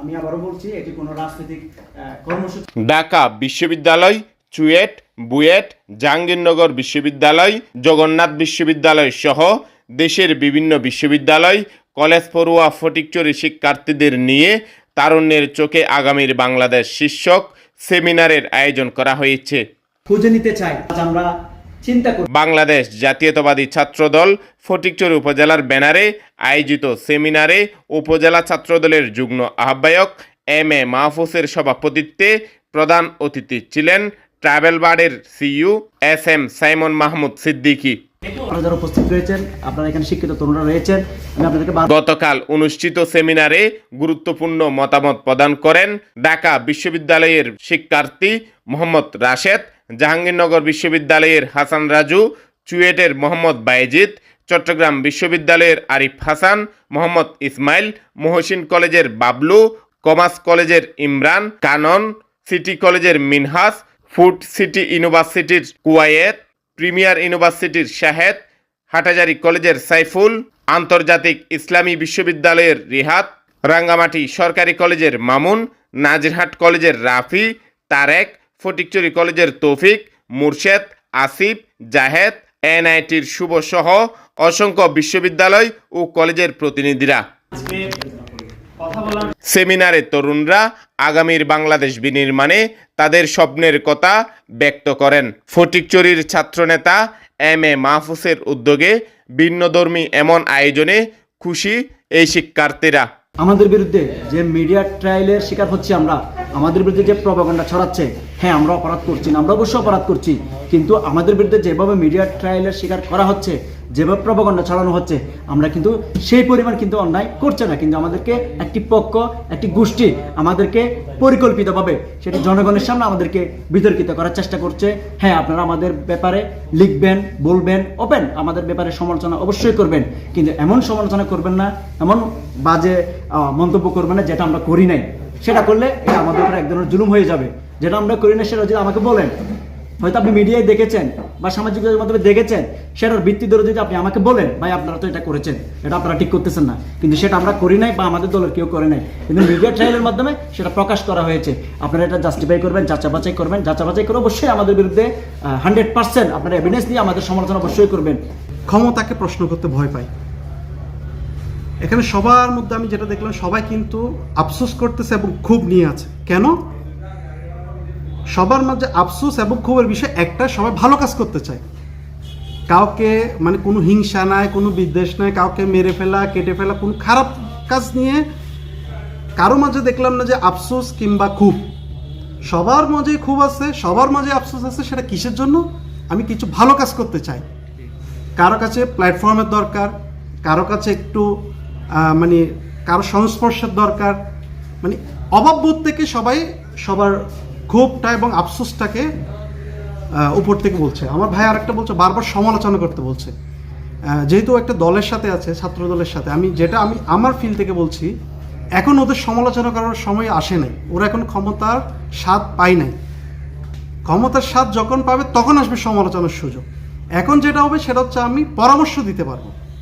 আমি আবারও বলছি এটি কোনো রাজনৈতিক কর্মসূচি। ঢাকা বিশ্ববিদ্যালয় চুয়েট বুয়েট জাহাঙ্গীরনগর বিশ্ববিদ্যালয় জগন্নাথ বিশ্ববিদ্যালয় সহ দেশের বিভিন্ন বিশ্ববিদ্যালয় কলেজ পড়ুয়া ফটিকচুরি শিক্ষার্থীদের নিয়ে তারুণ্যের চোখে আগামীর বাংলাদেশ শীর্ষক সেমিনারের আয়োজন করা হয়েছে। খুঁজে নিতে চাই। আজ আমরা চিন্তা করুন। বাংলাদেশ জাতীয়তাবাদী ছাত্রদল ফটিকচুর উপজেলার ব্যানারে আয়োজিত সেমিনারে উপজেলা ছাত্রদলের যুগ্ম আহ্বায়ক এম এ মাহফুজের সভাপতিত্বে প্রধান অতিথি ছিলেন travel বার্ডের CEO S M Simon Mahmud Siddiqui. গতকাল অনুষ্ঠিত সেমিনারে গুরুত্বপূর্ণ মতামত প্রদান করেন ঢাকা বিশ্ববিদ্যালয়ের শিক্ষার্থী মোহাম্মদ রাশেদ, জাহাঙ্গীরনগর বিশ্ববিদ্যালয়ের হাসান রাজু, চুয়েটের মোহাম্মদ বাইজিদ চট্টগ্রাম বিশ্ববিদ্যালয়ের আরিফ হাসান, মোহাম্মদ ইসমাইল, মহসিন কলেজের বাবলু কমার্স কলেজের ইমরান, কানন, সিটি কলেজের মিনহাস ফুড সিটি ইউনিভার্সিটির কুয়ায়েত প্রিমিয়ার ইউনিভার্সিটির শাহেদ, হাটাজারি কলেজের সাইফুল, আন্তর্জাতিক ইসলামী বিশ্ববিদ্যালয়ের রিহাত, রাঙ্গামাটি সরকারি কলেজের মামুন, নাজিরহাট কলেজের রাফি, তারেক, ফটিকচুরি কলেজের তৌফিক, মুর্শেদ, আসিফ, জাহেদ, এনআইটির শুভ সহ অসংখ্য বিশ্ববিদ্যালয় ও কলেজের প্রতিনিধিরা। সেমিনারে তরুণরা আগামীর বাংলাদেশ বিনির্মাণে তাদের স্বপ্নের কথা ব্যক্ত করেন। ফটিকচুরির ছাত্রনেতা এম এ মাহফুসের উদ্যোগে ভিন্নধর্মী এমন আয়োজনে খুশি এই শিক্ষার্থীরা। আমাদের বিরুদ্ধে যে মিডিয়া ট্রায়ালের শিকার হচ্ছি আমরা, আমাদের বিরুদ্ধে যে প্রভাকাণ্ডা ছড়াচ্ছে হ্যাঁ আমরা অপরাধ করছি না, আমরা অবশ্যই অপরাধ করছি, কিন্তু আমাদের বিরুদ্ধে যেভাবে মিডিয়া ট্রায়ালের শিকার করা হচ্ছে যেভাবে প্রভাকাণ্ডা ছড়ানো হচ্ছে, আমরা কিন্তু সেই পরিমাণ কিন্তু অন্যায় করছে না। কিন্তু আমাদেরকে একটি পক্ষ, একটি গোষ্ঠী আমাদেরকে পরিকল্পিতভাবে সেটি জনগণের সামনে আমাদেরকে বিতর্কিত করার চেষ্টা করছে। হ্যাঁ আপনারা আমাদের ব্যাপারে লিখবেন, বলবেন ওপেন আমাদের ব্যাপারে সমালোচনা অবশ্যই করবেন। কিন্তু এমন সমালোচনা করবেন না, এমন বাজে মন্তব্য করবেন না যেটা আমরা করি নাই। সেটা করলে আমাদের উপর এক ধরনের জুলুম হয়ে যাবে। যেটা আমরা করি না সেটা যদি আমাকে বলেন হয়তো আপনি মিডিয়ায় দেখেছেন বা সামাজিক মাধ্যমে দেখেছেন, সেটার ভিত্তি ধরে যদি আপনি আমাকে বলেন, ভাই, আপনারা তো এটা করেছেন, এটা আপনারা ঠিক করতেছেন না। কিন্তু সেটা আমরা করি নাই বা আমাদের দলের কেউ করে নাই। কিন্তু মিডিয়া ট্রায়ালের মাধ্যমে সেটা প্রকাশ করা হয়েছে। আপনারা এটা জাস্টিফাই করবেন যাচা বাছাই করবেন। যাচা বাছাই করে অবশ্যই আমাদের বিরুদ্ধে হান্ড্রেড পার্সেন্ট আপনারা এভিডেন্স দিয়ে আমাদের সমালোচনা অবশ্যই করবেন। ক্ষমতাকে প্রশ্ন করতে ভয় পাই। এখানে সবার মধ্যে আমি যেটা দেখলাম, সবাই কিন্তু আফসোস করতেছে এবং ক্ষোভ নিয়ে আছে। কেন? সবার মাঝে আফসোস এবং ক্ষোভের বিষয় একটা, সবাই ভালো কাজ করতে চায়। কাউকে মানে কোনো হিংসা নাই, কোনো বিদ্বেষ নাই, কাউকে মেরে ফেলা, কেটে ফেলা, কোনো খারাপ কাজ নিয়ে কারও মাঝে দেখলাম না যে আফসোস কিংবা খুব সবার মাঝে খুব আছে, সবার মাঝে আফসোস আছে, সেটা কিসের জন্য? আমি কিছু ভালো কাজ করতে চাই। কারও কাছে প্ল্যাটফর্মের দরকার, কারও কাছে একটু মানে কারও সংস্পর্শের দরকার। মানে অভাববোধ থেকে সবাই সবার ক্ষোভটা এবং আফসোসটাকে উপর থেকে বলছে। আমার ভাই আরেকটা বলছে, বারবার সমালোচনা করতে বলছে। যেহেতু একটা দলের সাথে আছে, ছাত্র দলের সাথে, আমি যেটা আমি আমার ফিল থেকে বলছি, এখন ওদের সমালোচনা করার সময় আসে নাই। ওরা এখন ক্ষমতার স্বাদ পায় নাই। ক্ষমতার স্বাদ যখন পাবে, তখন আসবে সমালোচনার সুযোগ। এখন যেটা হবে, সেটা হচ্ছে আমি পরামর্শ দিতে পারব।